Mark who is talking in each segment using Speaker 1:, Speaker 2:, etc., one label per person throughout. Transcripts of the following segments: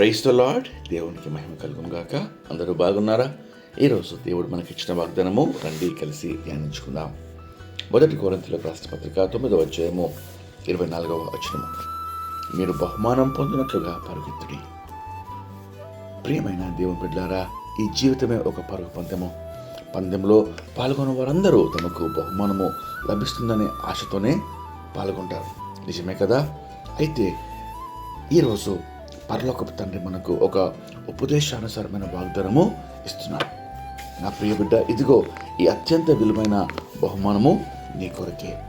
Speaker 1: Price the lord. దేవునికి మహిమ కలుగును గాక అందరూ బాగున్నారా? ఈరోజు దేవుడు మనకి ఇచ్చిన వాగ్దానము రండి కలిసి ధ్యానించుకుందాం. మొదటి కోరంతిలో రాష్ట్ర పత్రిక తొమ్మిదవ అధ్యాయము ఇరవై నాలుగవ వచనము. మీరు బహుమానం పొందినట్లుగా పరుగెత్తుడి. ప్రియమైన దేవుని బిడ్డారా ఈ జీవితమే ఒక పరుగు పందెము. పందెంలో పాల్గొన్న వారందరూ తమకు బహుమానము లభిస్తుందనే ఆశతోనే పాల్గొంటారు. నిజమే కదా? అయితే ఈరోజు పరలోకపు తండ్రి మనకు ఒక ఉపదేశానుసారమైన వాగ్దానము ఇస్తున్నాడు. నా ప్రియ బిడ్డ ఇదిగో ఈ అత్యంత విలువైన బహుమానము నీ కొరకే.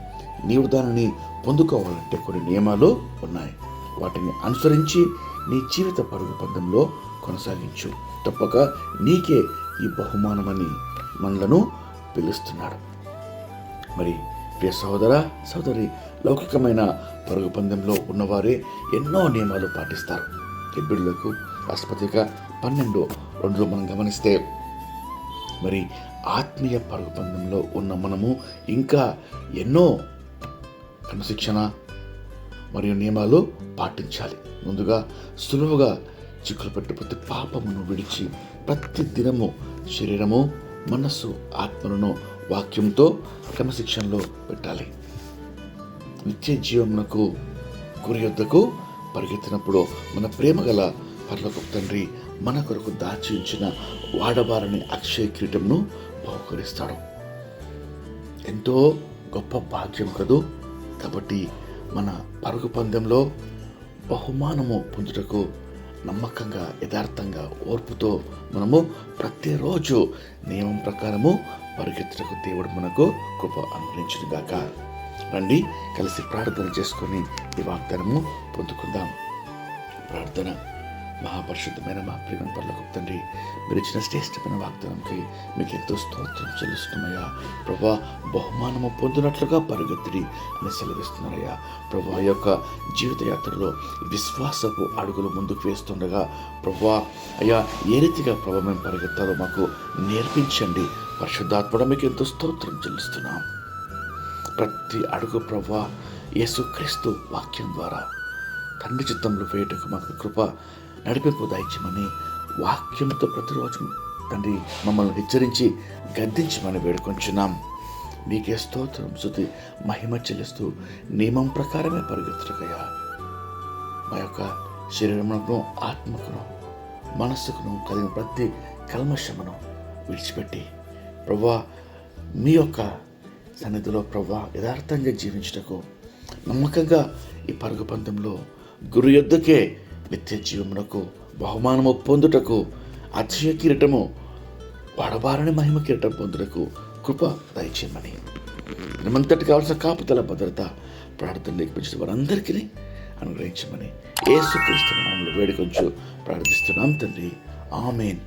Speaker 1: నీవు దానిని పొందుకోవాలంటే కొన్ని నియమాలు ఉన్నాయి. వాటిని అనుసరించి నీ జీవిత పరుగు పందెంలో కొనసాగించు. తప్పక నీకే ఈ బహుమానమని మనలను పిలుస్తున్నాడు. మరి ప్రియ సహోదర సోదరి లౌకికమైన పరుగు పందెంలో ఉన్నవారే ఎన్నో నియమాలు పాటిస్తారు. ఎబ్బిళ్ళకు రాష్ట్రపతిగా పన్నెండు రెండులో మనం గమనిస్తే మరి ఆత్మీయ పరుగుబంధంలో ఉన్న మనము ఇంకా ఎన్నో క్రమశిక్షణ మరియు నియమాలు పాటించాలి. ముందుగా సులువుగా చిక్కులు పెట్టు ప్రతి పాపమును విడిచి ప్రతి దినము శరీరము మనస్సు ఆత్మలను వాక్యంతో క్రమశిక్షణలో పెట్టాలి. నిత్య జీవమునకు కురియొద్దకు పరిగెత్తినప్పుడు మన ప్రేమ గల పర్లకు తండ్రి మన కొరకు దాచి ఉంచిన వాడబారని అక్షయ కిరీటంను బహుకరిస్తాడు. ఎంతో గొప్ప భాగ్యం కదూ! కాబట్టి మన పరుగు పందెంలో బహుమానము పొందుటకు నమ్మకంగా యథార్థంగా ఓర్పుతో మనము ప్రతిరోజు నియమం ప్రకారము పరిగెత్తుటకు దేవుడు మనకు కృప అనుగ్రహించినగాక. రండి కలిసి ప్రార్థన చేసుకొని ఈ వాగ్దానము పొందుకుందాం. ప్రార్థన మహాపరిశుద్ధమైన మా ప్రేమ పర్లకు తండ్రి మీరు ఇచ్చిన శ్రేష్టమైన వాగ్దానంకి మీకు ఎంతో స్తోత్రం చెల్లిస్తున్నాయా ప్రభా బహుమానము పొందినట్లుగా పరిగెత్తిడి అని సెలవిస్తున్నారయ్యా. ప్రభా యొక్క జీవితయాత్రలో విశ్వాసపు అడుగులు ముందుకు వేస్తుండగా ప్రభా అయ్యా ఏ రీతిగా ప్రభా మేము పరిగెత్తాలో మాకు నేర్పించండి. పరిశుద్ధాత్మడ మీకు ఎంతో స్తోత్రం చెల్లిస్తున్నాం. ప్రతి అడుగు ప్రభా యేసుక్రీస్తు వాక్యం ద్వారా తండ్రి చిత్తంలో వేయటకు మాకు కృప నడిపింపు దాయించమని వాక్యంతో ప్రతిరోజు తండ్రి మమ్మల్ని హెచ్చరించి గద్దించమని వేడుకొంచున్నాం. నీకే స్తోత్రం శృతి మహిమ చెల్లిస్తూ నియమం ప్రకారమే పరిగెత్తుకయ్యా మా యొక్క శరీరమును ఆత్మకును మనస్సుకును కలిగిన ప్రతి కల్మషమును విడిచిపెట్టి ప్రభా మీ యొక్క సన్నిధిలో ప్రభా యథార్థంగా జీవించటకు నమ్మకంగా ఈ పరుగు పందెంలో గురు యొద్దకే నిత్య జీవమునకు బహుమానము పొందుటకు అక్షయ కిరీటము వడబారని మహిమ కిరీటం పొందుటకు కృప దయచేయమని. మనమంతటి కావాల్సిన కాపుతల భద్రత ప్రార్థన లేకపోతే వారందరికీ అనుగ్రహించమని ఏసుక్రీస్తు నామంలో వేడుకొంచు ప్రార్థిస్తున్నాం తండ్రి. ఆమెన్.